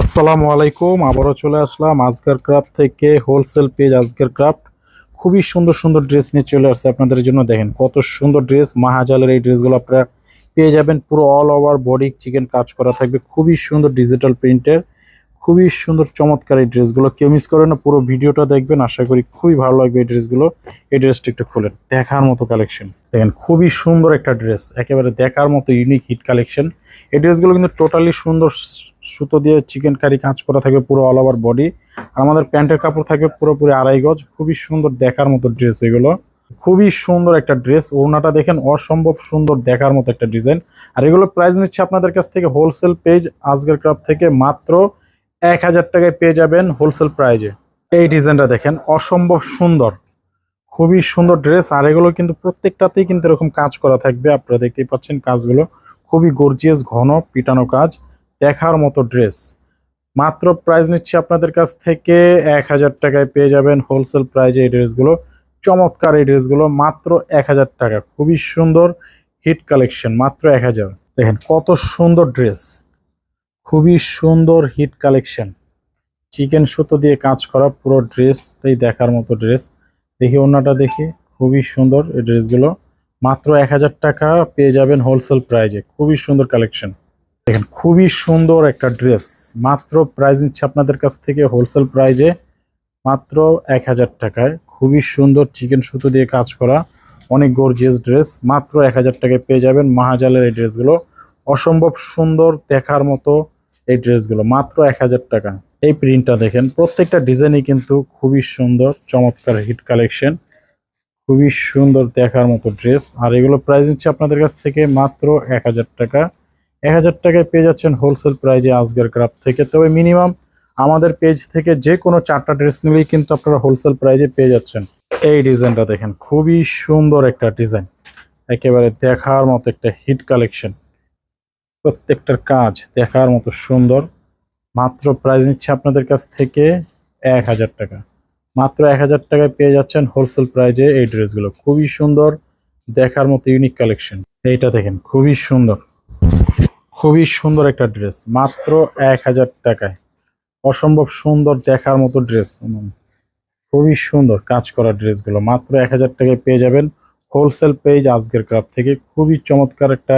আসসালামু আলাইকুম। আবারও চলে আসলাম আজকের ক্রাফট থেকে হোলসেল পেজ আজকের ক্রাফট খুবই সুন্দর সুন্দর ড্রেস নিয়ে চলে আসছে আপনাদের জন্য। দেখেন কত সুন্দর ড্রেস মাহাজালের এই ড্রেসগুলো আপনারা পেয়ে যাবেন। পুরো অল ওভার বডি চিকেন কাজ করা থাকবে। খুবই সুন্দর ডিজিটাল প্রিন্টের খুবই সুন্দর, চমৎকার এই ড্রেসগুলো। কেউ মিস করে না, পুরো ভিডিওটা দেখবেন। আশা করি খুবই ভালো লাগবে এই ড্রেসগুলো। এই ড্রেসটা একটু খুলেন। দেখার মতো কালেকশন দেখেন, খুবই সুন্দর একটা ড্রেস। একেবারে দেখার মতো ইউনিক হিট কালেকশন এই ড্রেসগুলো কিন্তু টোটালি সুন্দর সুতো দিয়ে চিকেন কারি কাজ করা থাকবে পুরো অল ওভার বডি আর আমাদের প্যান্টের কাপড় থাকবে পুরোপুরি আড়াই গজ। খুবই সুন্দর দেখার মতো ড্রেস এগুলো। খুবই সুন্দর একটা ড্রেস। ওড়নাটা দেখেন অসম্ভব সুন্দর দেখার মতো একটা ডিজাইন। আর এগুলো প্রাইস নিচ্ছে আপনাদের কাছ থেকে হোলসেল পেজ আজকের ক্রাফট থেকে মাত্র এক হাজার টাকায় পেয়ে যাবেন হোলসেল প্রাইজে এই ডিজাইনটা দেখেন, অসম্ভব সুন্দর। খুবই সুন্দর ড্রেস আর এগুলো কিন্তু প্রত্যেকটাতেই কিন্তু এরকম কাজ করা থাকবে। আপনারা দেখতেই পাচ্ছেন কাজগুলো। খুবই গর্জিয়াস ঘন, পিটানো কাজ, দেখার মতো ড্রেস মাত্র প্রাইস নিচ্ছি আপনাদের কাছ থেকে এক হাজার টাকায় পেয়ে যাবেন হোলসেল প্রাইজে এই ড্রেসগুলো চমৎকার এই ড্রেসগুলো মাত্র এক হাজার টাকা। খুবই সুন্দর হিট কালেকশন মাত্র এক হাজার। দেখেন কত সুন্দর ড্রেস খুবই সুন্দর হিট কালেকশন। চিকেন সুতো দিয়ে কাজ করা পুরো ড্রেসটাই দেখার মতো ড্রেস। দেখি অন্যটা দেখি, খুবই সুন্দর এই ড্রেসগুলো। মাত্র এক হাজার টাকা পেয়ে যাবেন হোলসেল প্রাইজে, খুবই সুন্দর কালেকশন। দেখেন, খুবই সুন্দর একটা ড্রেস। মাত্র প্রাইজ নিচ্ছে আপনাদের কাছ থেকে হোলসেল প্রাইজে মাত্র এক হাজার টাকায়। খুবই সুন্দর চিকেন সুতো দিয়ে কাজ করা, অনেক গর্জিয়াস ড্রেস। মাত্র এক হাজার টাকায় পেয়ে যাবেন মাহাজালের এই ড্রেসগুলো। অসম্ভব সুন্দর দেখার মতো এই ড্রেসগুলো, মাত্র এক হাজার টাকা। এই প্রিন্টটা দেখেন, প্রত্যেকটা ডিজাইনই কিন্তু খুবই সুন্দর, চমৎকার হিট কালেকশন। খুবই সুন্দর দেখার মতো ড্রেস। আর এগুলো প্রাইস নিচ্ছে আপনাদের কাছ থেকে মাত্র এক হাজার টাকা। এক হাজার টাকায় পেয়ে যাচ্ছেন হোলসেল প্রাইজে আজকের ক্রাফট থেকে। তবে মিনিমাম আমাদের পেজ থেকে যে কোনো চারটা ড্রেস নিলেই কিন্তু আপনারা হোলসেল প্রাইজে পেয়ে যাচ্ছেন। এই ডিজাইনটা দেখেন, খুবই সুন্দর একটা ডিজাইন। একেবারে দেখার মতো একটা হিট কালেকশন। প্রত্যেকটার কাজ দেখার মতো সুন্দর। মাত্র প্রাইস নিচ্ছে আপনাদের কাছ থেকে এক হাজার টাকা। মাত্র এক হাজার টাকায় পেয়ে যাচ্ছেন হোলসেল প্রাইজে এই ড্রেসগুলো খুবই সুন্দর, দেখার মতো ইউনিক কালেকশন এইটা দেখেন, খুবই সুন্দর। খুবই সুন্দর একটা ড্রেস মাত্র এক হাজার টাকায়। অসম্ভব সুন্দর, দেখার মতো ড্রেস খুবই সুন্দর কাজ করা ড্রেসগুলো মাত্র এক হাজার টাকায় পেয়ে যাবেন। হোলসেল পেজ আজকের ক্রাফট থেকে খুবই চমৎকার একটা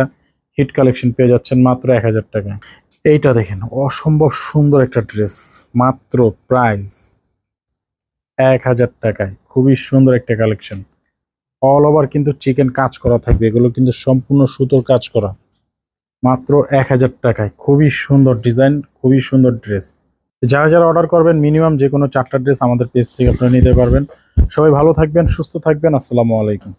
হিট কালেকশন পেয়ে যাচ্ছেন মাত্র এক হাজার টাকা এইটা দেখেন, অসম্ভব সুন্দর একটা ড্রেস, মাত্র প্রাইস এক হাজার টাকায়। খুবই সুন্দর একটা কালেকশন। অল ওভার কিন্তু চিকেন কাজ করা থাকবে, এগুলো কিন্তু সম্পূর্ণ সুতোর কাজ করা। মাত্র এক হাজার টাকায়। খুবই সুন্দর ডিজাইন, খুবই সুন্দর ড্রেস। যারা যারা অর্ডার করবেন, মিনিমাম যে কোনো চারটা ড্রেস আমাদের পেজ থেকে আপনারা নিতে পারবেন। সবাই ভালো থাকবেন, সুস্থ থাকবেন, আসসালামু আলাইকুম।